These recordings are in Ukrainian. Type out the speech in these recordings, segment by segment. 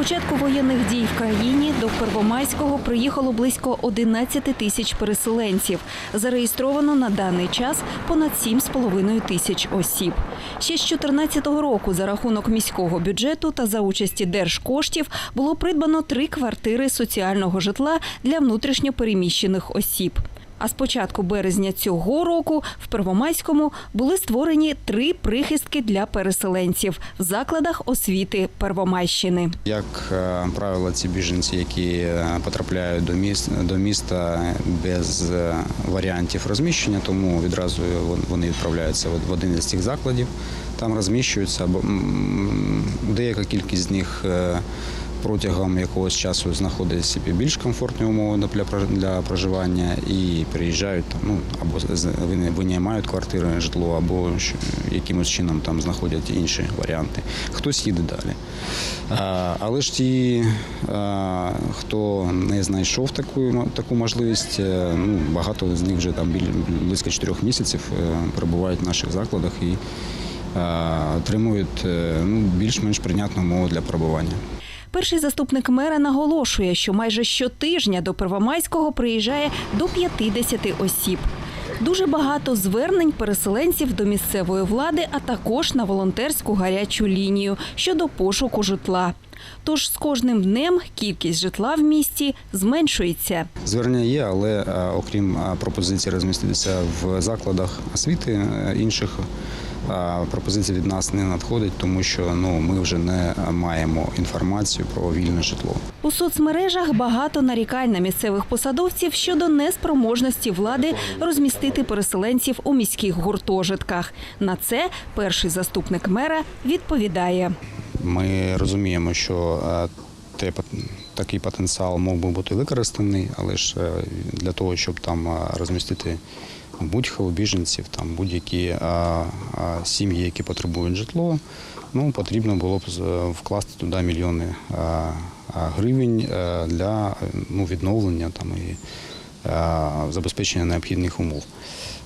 початку воєнних дій в країні до Первомайського приїхало близько 11 тисяч переселенців. Зареєстровано на даний час понад 7,5 тисяч осіб. Ще з 2014 року за рахунок міського бюджету та за участі держкоштів було придбано три квартири соціального житла для внутрішньопереміщених осіб. А з початку березня цього року в Первомайському були створені три прихистки для переселенців в закладах освіти Первомайщини. Як е, правило, ці біженці, які е, потрапляють до міст до міста без е, варіантів розміщення, тому відразу вон- вони відправляються в- один із цих закладів, там розміщуються. Або м, деяка кількість з них протягом якогось часу знаходить собі більш комфортні умови для проживання і приїжджають там, ну або винаймають квартири, житло, або якимось чином там знаходять інші варіанти. Хтось їде далі. Але ж ті, хто не знайшов таку, таку можливість, е, ну, багато з них вже там близько чотирьох місяців е, перебувають в наших закладах і отримують е, ну, більш-менш прийнятну умову для перебування. Перший заступник мера наголошує, що майже щотижня до Первомайського приїжджає до 50 осіб. Дуже багато звернень переселенців до місцевої влади, а також на волонтерську гарячу лінію щодо пошуку житла. Тож з кожним днем кількість житла в місті зменшується. Звернення є, але е, окрім е, пропозиції розміститися в закладах освіти е, інших. Пропозиція від нас не надходить, тому що ну ми вже не маємо інформацію про вільне житло. У соцмережах багато нарікань на місцевих посадовців щодо неспроможності влади розмістити переселенців у міських гуртожитках. На це перший заступник мера відповідає. Ми розуміємо, що е, те такий потенціал мог би бути використаний, але ж е, для того, щоб там е, розмістити будь-кого біженців, там будь-які е, сім'ї, які потребують житло, ну потрібно було б вкласти туди мільйони гривень для ну, відновлення там і забезпечення необхідних умов.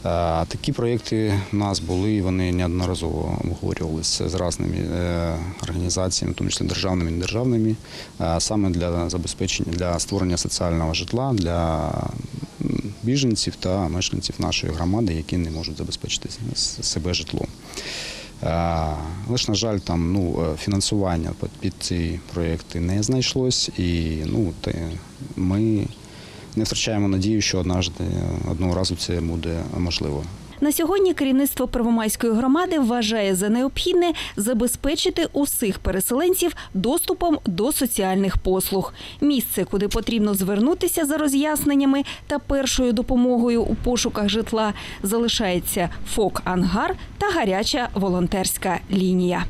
Е, Такі проєкти у нас були, вони неодноразово обговорювалися з різними е, організаціями, в тому числі державними і недержавними, е, саме для забезпечення для створення соціального житла для біженців та мешканців нашої громади, які не можуть забезпечити себе житлом. Е, ж, на жаль, там ну, е, фінансування під- ці проєкти не знайшлось, і ну, ми не втрачаємо надію, що однажды, одного разу це буде можливо. На сьогодні керівництво Первомайської громади вважає за необхідне забезпечити усіх переселенців доступом до соціальних послуг. Місце, куди потрібно звернутися за роз'ясненнями та першою допомогою у пошуках житла, залишається ФОК Ангар та гаряча волонтерська лінія.